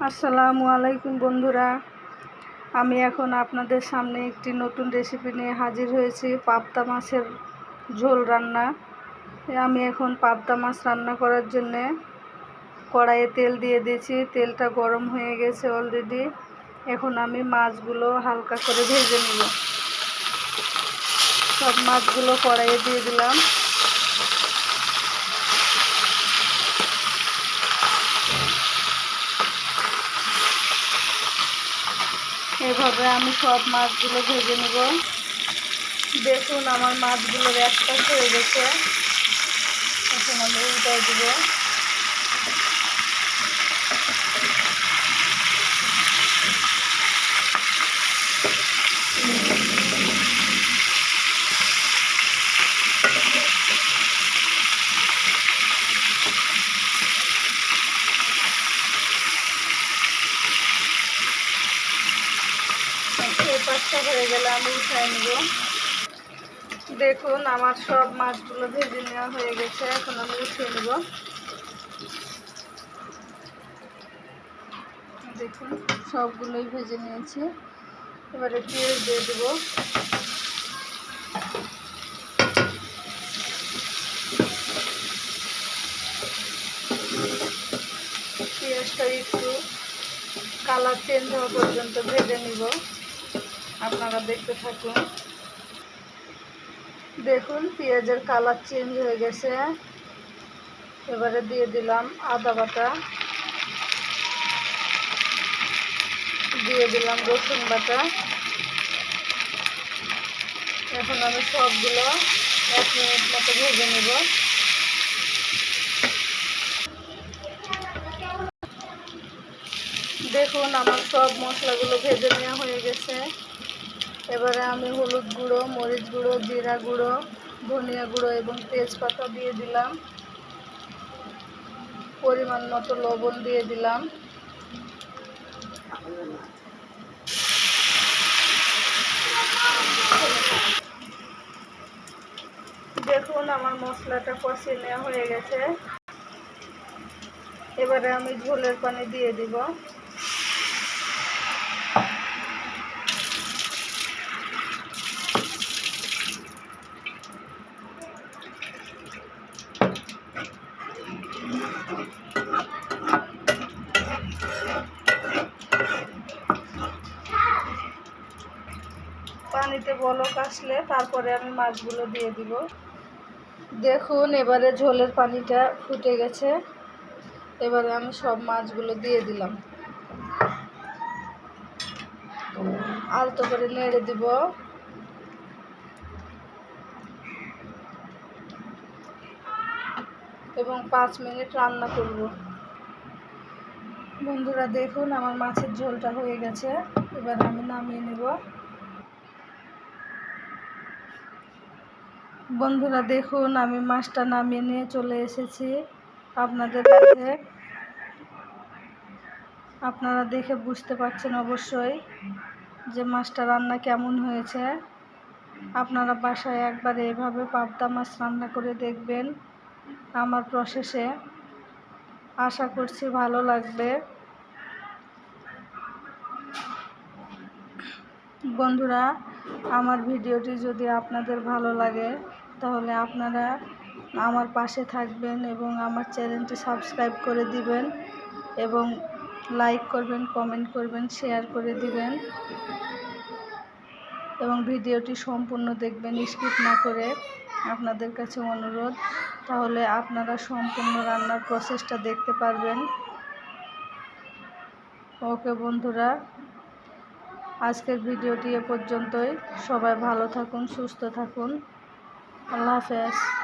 আসসালামু আলাইকুম বন্ধুরা। আমি এখন আপনাদের সামনে একটি নতুন রেসিপি নিয়ে হাজির হয়েছি, পাবদা মাছের ঝোল রান্না। আমি এখন পাবদা মাছ রান্না করার জন্যে কড়াইয়ে তেল দিয়ে দিয়েছি। তেলটা গরম হয়ে গেছে অলরেডি এখন আমি মাছগুলো হালকা করে ভেজে নেব। সব মাছগুলো কড়াইয়ে দিয়ে দিলাম। এভাবে আমি সব মাছগুলো ভেজে নেব। দেখুন আমার মাছগুলোর একটা হয়ে গেছে। এখন আমি উল্টাই দেবো। পাঁচটা হয়ে গেলে আমি উঠাই নেব। দেখুন, আমার সব মাছগুলো ভেজে নেওয়া হয়ে গেছে, এখন আমি উঠিয়ে নেব। দেখুন, সবগুলোই ভেজে নিয়েছি। এবারে পেঁয়াজ দিয়ে দেবো। পেঁয়াজটা একটু কালার চেঞ্জ হওয়া পর্যন্ত ভেজে নিব। আপনারা দেখতে থাকুন। দেখুন, পেঁয়াজের কালার চেঞ্জ হয়ে গেছে। এবারে দিয়ে দিলাম আদা বাটা। দিয়ে দিলাম রসুন বাটা। এখন আমি সবগুলো এক মিনিট মতো ভেজে নেব। দেখুন, আমার সব মশলাগুলো ভেজে নেওয়া হয়ে এবারে আমি হলুদ গুঁড়ো, মরিচ গুঁড়ো, জিরা গুঁড়ো, ধনিয়া গুঁড়ো এবং তেজপাতা দিয়ে দিলাম। পরিমাণ মতো লবণ দিয়ে দিলাম। দেখুন আমার মশলাটা কষিয়ে নেওয়া হয়ে গেছে। এবারে আমি ঝোলের পানি দিয়ে দিব। পানিতে বলক আসলে তারপরে আমি মাছগুলো দিয়ে দিব। দেখুন, এবারে ঝোলের পানিটা ফুটে গেছে। এবারে আমি সব মাছগুলো দিয়ে দিলাম। আলতো করে নেড়ে দিব। এবং পাঁচ মিনিট রান্না করব। বন্ধুরা, দেখুন আমার মাছের ঝোলটা হয়ে গেছে। এবার আমি নামিয়ে নেব। বন্ধুরা, দেখুন আমি মাছটা নামিয়ে নিয়ে চলে এসেছি আপনাদের কাছে। আপনারা দেখে বুঝতে পারছেন অবশ্যই যে মাছটা রান্না কেমন হয়েছে। আপনারা বাসায় একবার এভাবে পাবদা মাছ রান্না করে দেখবেন আমার প্রসেসে। আশা করছি ভালো লাগবে। বন্ধুরা, আমার ভিডিওটি যদি আপনাদের ভালো লাগে, তাহলে আপনারা আমার পাশে থাকবেন এবং আমার চ্যানেলটি সাবস্ক্রাইব করে দিবেন এবং লাইক করবেন, কমেন্ট করবেন, শেয়ার করে দিবেন এবং ভিডিওটি সম্পূর্ণ দেখবেন, স্কিপ না করে। আপনাদের কাছে অনুরোধ, তাহলে আপনারা সম্পূর্ণ রান্নার প্রসেসটা দেখতে পারবেন। ওকে বন্ধুরা, আজকের ভিডিওটি এ পর্যন্তই। সবাই ভালো থাকুন, সুস্থ থাকুন। আল্লাহ হাফেজ।